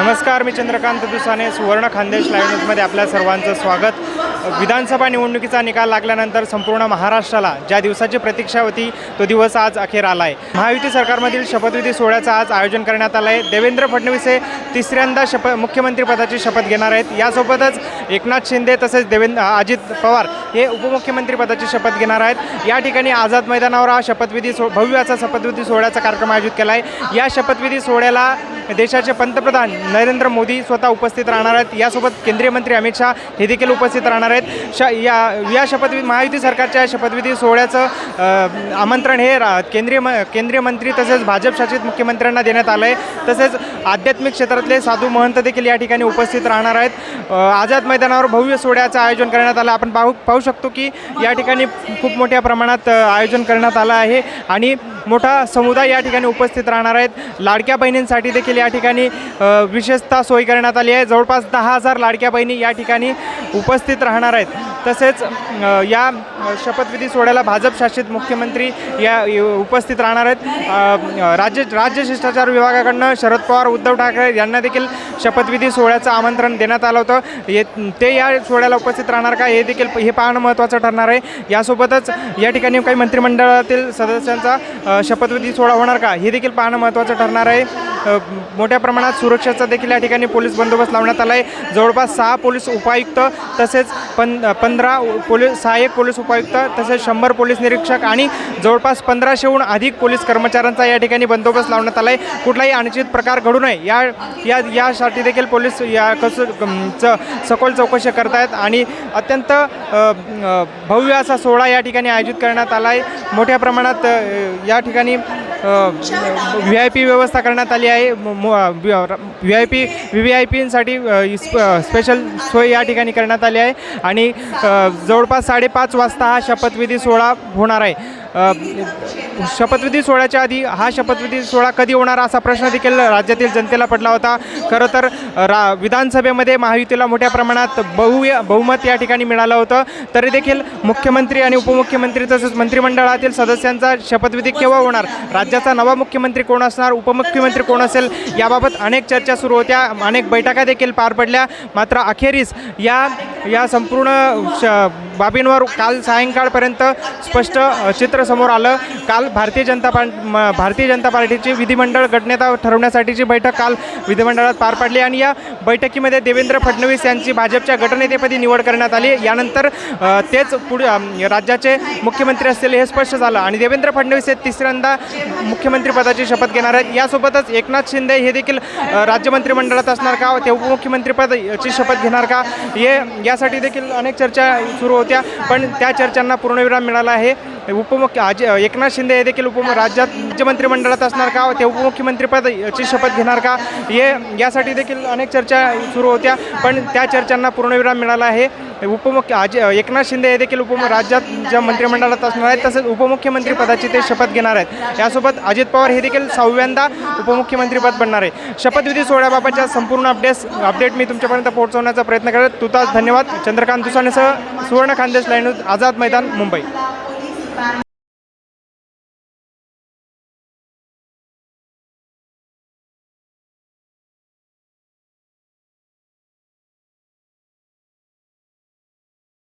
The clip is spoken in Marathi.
नमस्कार मी चंद्रकांत दुसाने सुवर्ण खानदेश लाईव्ह न्यूजमध्ये आपल्या सर्वांचं स्वागत. विधानसभा निवडणुकीचा निकाल लागल्यानंतर संपूर्ण महाराष्ट्राला ज्या दिवसाची प्रतीक्षा होती तो दिवस आज अखेर आला आहे महायुती सरकारमधील शपथविधी सोहळ्याचं आज आयोजन करण्यात आलं आहे देवेंद्र फडणवीस हे तिसऱ्यांदा शप मुख्यमंत्रीपदाची शपथ घेणार आहेत. यासोबतच एकनाथ शिंदे तसेच देवेंद्र अजित पवार हे उपमुख्यमंत्रीपदाची शपथ घेणार आहेत. या ठिकाणी आझाद मैदानावर हा शपथविधी सो भव्य असा शपथविधी सोहळ्याचा कार्यक्रम आयोजित केला आहे या शपथविधी सोहळ्याला देशाचे पंतप्रधान नरेंद्र मोदी स्वतः उपस्थित राहणार आहेत. यासोबत केंद्रीय मंत्री अमित शहा हे देखील उपस्थित राहणार आहेत. श या या शपथविधी महायुती सरकारच्या शपथविधी सोहळ्याचं आमंत्रण हे रा केंद्रीय म केंद्रीय मंत्री तसेच भाजप शासित मुख्यमंत्र्यांना देण्यात आलं आहे. तसेच आध्यात्मिक क्षेत्रातले साधू महंत देखील या ठिकाणी उपस्थित राहणार आहेत. आझाद मैदानावर भव्य सोहळ्याचं आयोजन करण्यात आलं. आपण पाहू पाहू शकतो की या ठिकाणी खूप मोठ्या प्रमाणात आयोजन करण्यात आलं आहे. आणि मोठा समुदाय या ठिकाणी उपस्थित राहणार आहेत. लाडक्या बहिणींसाठी देखील या ठिकाणी विशेषतः सोय करण्यात आली आहे. जवळपास दहा हजार लाडक्या बहिणी या ठिकाणी उपस्थित राहणार आहेत. तसेच या शपथविधी सोहळ्याला भाजप शासित मुख्यमंत्री या उपस्थित राहणार आहेत. राज्य राज्य शिष्टाचार विभागाकडनं शरद पवार उद्धव ठाकरे यांना देखील शपथविधी सोहळ्याचं आमंत्रण देण्यात आलं होतं. ये ते या सोहळ्याला उपस्थित राहणार का हे देखील हे पाहणं महत्त्वाचं ठरणार आहे. यासोबतच या ठिकाणी काही मंत्रिमंडळातील सदस्यांचा शपथविधी सोहळा होणार का? हे देखील पाहणं महत्त्वाचं ठरणार आहे. मोठ्या प्रमाणात सुरक्षेचा देखील या ठिकाणी पोलीस बंदोबस्त लावण्यात आला आहे जवळपास सहा पोलीस उपायुक्त तसेच पं पंधरा पोलीस सहाय्यक पोलीस उपायुक्त तसेच शंभर पोलीस निरीक्षक आणि जवळपास पंधराशेहून अधिक पोलीस कर्मचाऱ्यांचा या ठिकाणी बंदोबस्त लावण्यात आला आहे कुठलाही अनुचित प्रकार घडू नये. या या यासाठी देखील पोलीस या कसं च सखोल चौकशी करतायत आणि अत्यंत भव्य असा सोहळा या ठिकाणी आयोजित करण्यात आला आहे मोठ्या प्रमाणात या ठिकाणी व्ही आय पी व्यवस्था करण्यात आली आहे. V I P V V I पीसाठी special सोय या ठिकाणी करण्यात आली आहे. आणि जवळपास साडेपाच वाजता हा शपथविधी सोहळा होणार आहे. शपथविधी सोहळ्याच्या आधी हा शपथविधी सोहळा कधी होणार असा प्रश्न देखील राज्यातील जनतेला पडला होता. खरं तर रा विधानसभेमध्ये महायुतीला मोठ्या प्रमाणात बहु बहुमत या ठिकाणी मिळालं होतं. तरी देखील मुख्यमंत्री आणि उपमुख्यमंत्री तसेच मंत्रिमंडळातील सदस्यांचा शपथविधी केव्हा होणार? राज्याचा नवा मुख्यमंत्री कोण असणार? उपमुख्यमंत्री कोण असेल? याबाबत अनेक चर्चा सुरू होत्या. अनेक बैठका देखील पार पडल्या. मात्र अखेरीस या या संपूर्ण श बाबींवर काल सायंकाळपर्यंत स्पष्ट चित्र चित्र समोर आलं. काल भारतीय जनता पा भारतीय जनता पार्टीची विधिमंडळ गटनेता ठरवण्यासाठीची बैठक काल विधिमंडळात पार पडली आणि या बैठकीमध्ये देवेंद्र फडणवीस यांची भाजपच्या गटनेतेपदी निवड करण्यात आली. यानंतर तेच पुढे राज्याचे मुख्यमंत्री असलेले हे स्पष्ट झालं आणि देवेंद्र फडणवीस हे तिसऱ्यांदा मुख्यमंत्रीपदाची शपथ घेणार आहेत. यासोबतच एकनाथ शिंदे हे देखील राज्य मंत्रिमंडळात असणार का? ते उपमुख्यमंत्रीपदाची शपथ घेणार का? हे यासाठी देखील अनेक चर्चा सुरू होत्या पण त्या चर्चांना पूर्णविराम मिळाला आहे. उपमुख्य आज एकनाथ शिंदे हे देखील उपम राज्यात राज्य मंत्रिमंडळात असणार का? ते उपमुख्यमंत्रीपदाची शपथ घेणार का? हे यासाठी देखील अनेक चर्चा सुरू होत्या पण त्या चर्चांना पूर्णविराम मिळाला आहे. उपमुख्य आज एकनाथ शिंदे हे देखील उपम राज्यात ज्या मंत्रिमंडळात असणार आहेत तसेच उपमुख्यमंत्री पदाची ते शपथ घेणार आहेत. यासोबत अजित पवार हे देखील सहाव्यांदा उपमुख्यमंत्रीपद बनणार आहे. शपथविधी सोहळ्याबाबतच्या संपूर्ण अपडेट्स अपडेट मी तुमच्यापर्यंत पोहोचवण्याचा प्रयत्न करत तुताच धन्यवाद. चंद्रकांत दुसानेसह सुवर्ण खानदेश लाईन आझाद मैदान मुंबई.